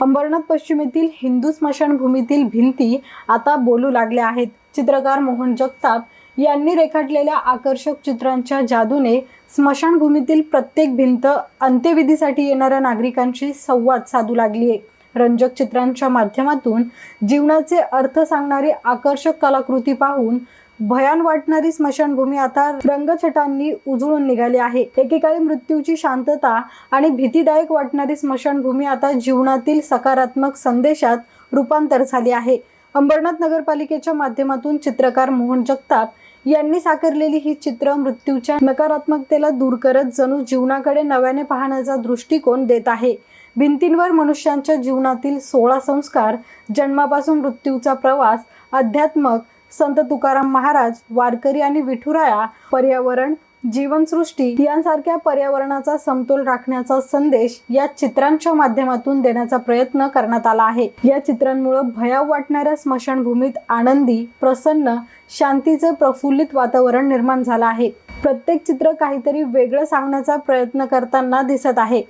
अंबरनाथ पश्चिमेतील हिंदू स्मशानभूमीतील भिंती आता बोलू लागल्या आहेत. चित्रकार मोहन जगताप यांनी रेखाटलेल्या आकर्षक चित्रांच्या जादूने स्मशानभूमीतील प्रत्येक भिंत अंत्यविधीसाठी येणाऱ्या नागरिकांशी संवाद साधू लागली आहे रंजक चित्रांच्या माध्यमातून जीवनाचे अर्थ सांगणारी आकर्षक कलाकृती पाहून भयान वाटणारी स्मशानभूमी आता रंगछटांनी उजळून निघाली आहे. एकेकाळी मृत्यूची शांतता आणि भीतीदायक वाटणारी स्मशानभूमी आता जीवनातील सकारात्मक संदेशात रूपांतर झाली आहे. अंबरनाथ नगरपालिकेच्या माध्यमातून चित्रकार मोहन जगताप यांनी साकारलेली ही चित्र मृत्यूच्या नकारात्मकतेला दूर करत जणू जीवनाकडे नव्याने पाहण्याचा दृष्टिकोन देत आहे. भिंतींवर मनुष्यांच्या जीवनातील सोळा संस्कार जन्मापासून मृत्यूचा प्रवास अध्यात्मक संत तुकाराम महाराज वारकरी आणि विठुराया पर्यावरण जीवनसृष्टी यांसारख्या पर्यावरणाचा समतोल राखण्याचा संदेश या चित्रांच्या माध्यमातून देण्याचा प्रयत्न करण्यात आला आहे. या चित्रांमुळे भयाव वाटणाऱ्या स्मशानभूमीत आनंदी प्रसन्न शांतीचे प्रफुल्लित वातावरण निर्माण झालं आहे. प्रत्येक चित्र काहीतरी वेगळं सांगण्याचा प्रयत्न करताना दिसत आहे.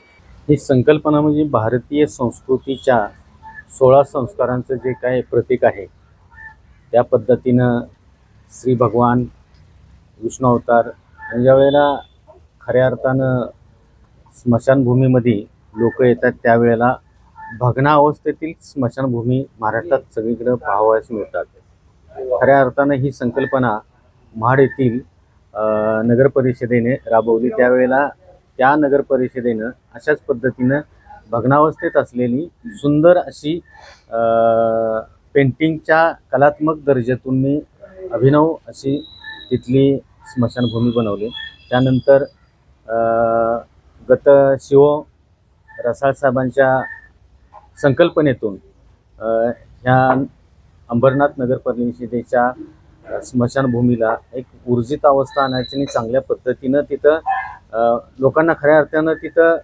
ही संकल्पना म्हणजे भारतीय संस्कृतीच्या सोळा संस्कारांचं जे काय प्रतीक आहे त्या पद्धतीनं श्री भगवान विष्णू अवतार ज्या वेळेला खऱ्या अर्थानं स्मशानभूमीमध्ये लोक येतात त्यावेळेला भग्नावस्थेतील स्मशानभूमी महाराष्ट्रात सगळीकडे पाहावयास मिळतात. खऱ्या अर्थानं ही संकल्पना महाड येथील नगरपरिषदेने नगर परिषदेने राबवली. त्यावेळेला त्या नगर परिषदेनं अशाच पद्धतीनं भग्नावस्थेत असलेली सुंदर अशी पेंटिंगच्या कलात्मक दर्जातून मी अभिनव अशी तिथली स्मशानभूमी बनवली. त्यानंतर गत शिव रसाळसाहेबांच्या संकल्पनेतून ह्या अंबरनाथ नगर परिषदेच्या स्मशानभूमीला एक ऊर्जित अवस्था आणायची आणि चांगल्या पद्धतीनं तिथं लोकांना खऱ्या अर्थानं तिथं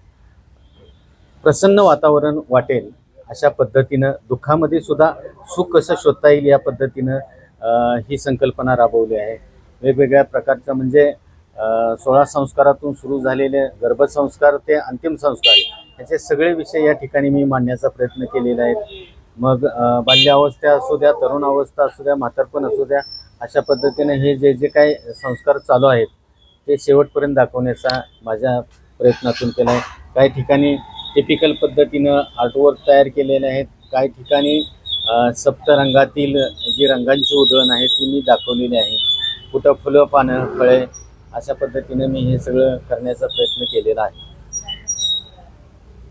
प्रसन्न वातावरण वाटेल. अशा पद्धतीनं दुःखामध्ये सुद्धा सुख कसं शोधता येईल या पद्धतीनं ही संकल्पना राबवली आहे. वेगवेगळ्या प्रकारच्या म्हणजे सोळा संस्कारातून सुरू झालेले गर्भसंस्कार ते अंतिम संस्कार याचे सगळे विषय या ठिकाणी मी मांडण्याचा प्रयत्न केलेला आहे. मग बाल्यावस्था असू द्या तरुण अवस्था असू द्या म्हातारपण असू द्या अशा पद्धतीने हे जे जे काही संस्कार चालू आहेत ते शेवटपर्यंत दाखवण्याचा माझ्या प्रयत्नातून केला आहे. काही ठिकाणी टिपिकल पद्धतीनं आर्टवर्क तयार केलेले आहेत. काही ठिकाणी सप्तरंगातील जी रंगांची उधळण आहे ती मी दाखवलेली आहे. कुठं फुलं पानं फळे अशा पद्धतीनं मी हे सगळं करण्याचा प्रयत्न केलेला आहे.